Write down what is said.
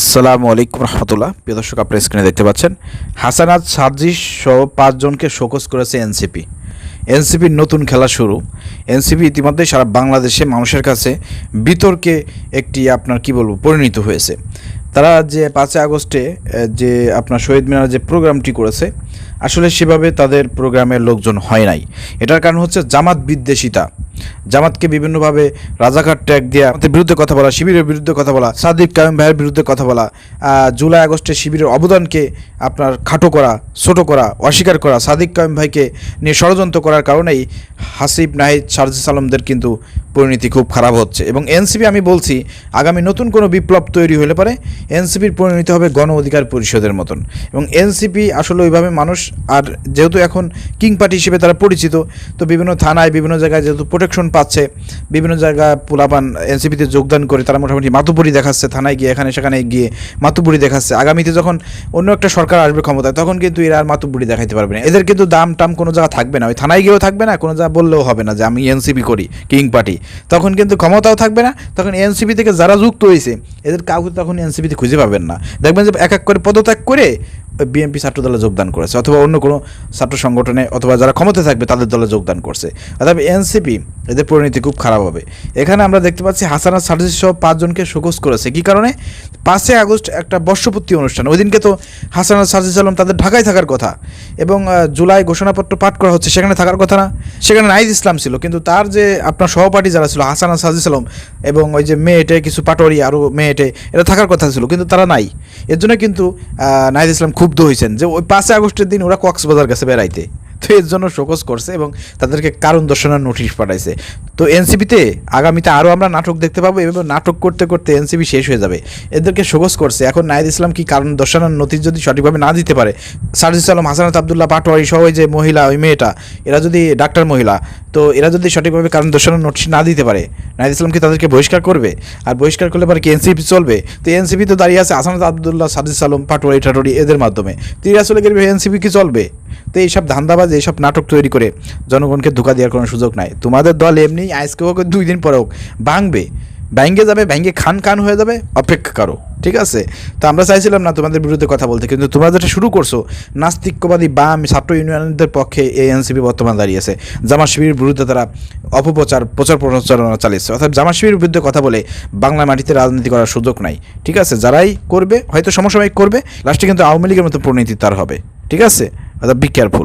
আসসালামু আলাইকুম রহমতুল্লাহ। প্রিয় দর্শক, আপনার স্ক্রিনে দেখতে পাচ্ছেন হাসানাত সাজিস সহ পাঁচজনকে শোকস করেছে এনসিপি এনসিপির নতুন খেলা শুরু। এনসিপি ইতিমধ্যে সারা বাংলাদেশে মানুষের কাছে বিতর্কে একটি আপনার কি বলব, পরিণত হয়েছে। তারা যে পাঁচই আগস্টে যে আপনার শহীদ মিনার যে প্রোগ্রামটি করেছে, আসলে সেভাবে তাদের প্রোগ্রামের লোকজন হয় নাই। এটার কারণ হচ্ছে জামাত বিদ্বেষিতা। জামাতকে বিভিন্নভাবে রাজাঘাট ট্যাগ দেওয়া বিরুদ্ধে কথা বলা, শিবিরের বিরুদ্ধে কথা বলা, সাদিক কায়ুম ভাইয়ের বিরুদ্ধে কথা বলা জুলাই আগস্টে শিবিরের অবদানকে আপনার খাটো করা, ছোটো করা, অস্বীকার করা, সাদিক কায়ুম ভাইকে নিয়ে ষড়যন্ত্র করার কারণেই হাসিব নাহিদ সারজিস আলমদের কিন্তু পরিণতি খুব খারাপ হচ্ছে। এবং এনসিপি আমি বলছি, আগামী নতুন কোনো বিপ্লব তৈরি হলে পারে এনসিপির পরিণতি হবে গণ অধিকার পরিষদের মতন। এবং এনসিপি আসলে ওইভাবে মানুষ, আর যেহেতু এখন কিং পার্টি হিসেবে তারা পরিচিত, তো বিভিন্ন থানায়, বিভিন্ন জায়গায় যেহেতু প্রোটেকশন পাচ্ছে, বিভিন্ন জায়গায় পোলাপান এনসিপিতে যোগদান করে তারা মোটামুটি মাতুপুরি দেখাচ্ছে, থানায় গিয়ে, এখানে সেখানে গিয়ে মাতুপুরি দেখাচ্ছে। আগামীতে যখন অন্য একটা সরকার আসবে ক্ষমতায়, তখন কিন্তু এরা আর মাতুপুরি দেখাইতে পারবে না। এদের কিন্তু দাম টাম কোনো জায়গা থাকবে না। ওই থানায় গিয়েও থাকবে না, কোনো জায়গা বললেও হবে না যে আমি এনসিপি করি, কিং পার্টি। তখন কিন্তু ক্ষমতাও থাকবে না, তখন এনসিপি থেকে যারা যুক্ত হয়েছে, এদের কাউকে তখন এনসিপিতে খুঁজে পাবেন না। দেখবেন যে এক এক করে পদত্যাগ করে বিএনপি ছাত্র দলে যোগদান করেছে, অথবা অন্য কোনো ছাত্র সংগঠনে অথবা যারা ক্ষমতায় থাকবে তাদের দলে যোগদান করছে। অর্থাৎ এনসিপি এদের পরিণতি খুব খারাপ হবে। এখানে আমরা দেখতে পাচ্ছি হাসানা সার্জিস সহ পাঁচজনকে শোকস করেছে। কী কারণে? পাঁচই আগস্ট একটা বর্ষপূর্তি অনুষ্ঠান, ওই দিনকে তো হাসানা সার্জিস আলম তাদের ঢাকায় থাকার কথা এবং জুলাই ঘোষণাপত্র পাঠ করা হচ্ছে, সেখানে থাকার কথা না। সেখানে নাইজ ইসলাম ছিল, কিন্তু তার যে আপনার সহপাঠী যারা ছিল, হাসান সাজিসালাম এবং ওই যে মেয়েটে কিছু পাটোয়ারি আরও মেয়েটে এটা থাকার কথা ছিল, কিন্তু তারা নাই। এর জন্য কিন্তু নাহিদ ইসলাম ক্ষুব্ধ হয়েছেন যে ওই পাঁচই আগস্টের দিন ওরা কক্সবাজার গেছে বেড়াইতে। তো এর জন্য শোকস করছে এবং তাদেরকে কারণ দর্শানোর নোটিশ পাঠাইছে। তো এনসিপিতে আগামীতে আরও আমরা নাটক দেখতে পাবো। এবং নাটক করতে করতে এনসিপি শেষ হয়ে যাবে। এদেরকে শোকস করছে। এখন নাহিদ ইসলাম কি কারণ দর্শানোর নোটিশ যদি সঠিকভাবে না দিতে পারে? সার্জিস আলম হাসানাত আবদুল্লাহ পাটোয়ারি সহ যে মহিলা, ওই মেয়েটা, এরা যদি ডাক্তার মহিলা, তো এরা যদি সঠিকভাবে কারণ দর্শানোর নোটিশ না দিতে পারে, নাহিদ ইসলাম কি তাদেরকে বহিষ্কার করবে? আর বহিষ্কার করলে পরে কি এনসিপি চলবে? তো এনসিপি তো দাঁড়িয়ে আছে হাসানাত আবদুল্লাহ, সার্জিস আলম, পাটোয়ারি টাটোয়ারি এদের মাধ্যমে। তো এরা চলে গেলে এনসিপি কি চলবে? তো এইসব ধান্দাবাজ, এইসব নাটক তৈরি করে জনগণকে ধোকা দেওয়ার কোনো সুযোগ নাই। তোমাদের দল এমনি আজকে হোক, দুই দিন পরে হোক, ভাঙবে। ব্যাঙ্গে যাবে ব্যাঙ্গে খান খান হয়ে যাবে, অপেক্ষা করো, ঠিক আছে? তো আমরা চাইছিলাম না তোমাদের বিরুদ্ধে কথা বলতে, কিন্তু তোমরা যেটা শুরু করছ, নাস্তিক্যবাদী বাম ছাত্র ইউনিয়নদের পক্ষে এই এনসিপি বর্তমান দাঁড়িয়েছে জামা শিবির বিরুদ্ধে তারা অপপ্রচার, প্রচার প্রচারণা চালিয়েছে। অর্থাৎ জামা শিবির বিরুদ্ধে কথা বলে বাংলা মাটিতে রাজনীতি করার সুযোগ নাই, ঠিক আছে? যারাই করবে, হয়তো সমসাময়িক করবে, লাস্টে কিন্তু আওয়ামী লীগের মতো পরিণতি তার হবে। ঠিক আছে? অর্থাৎ বি কেয়ারফুল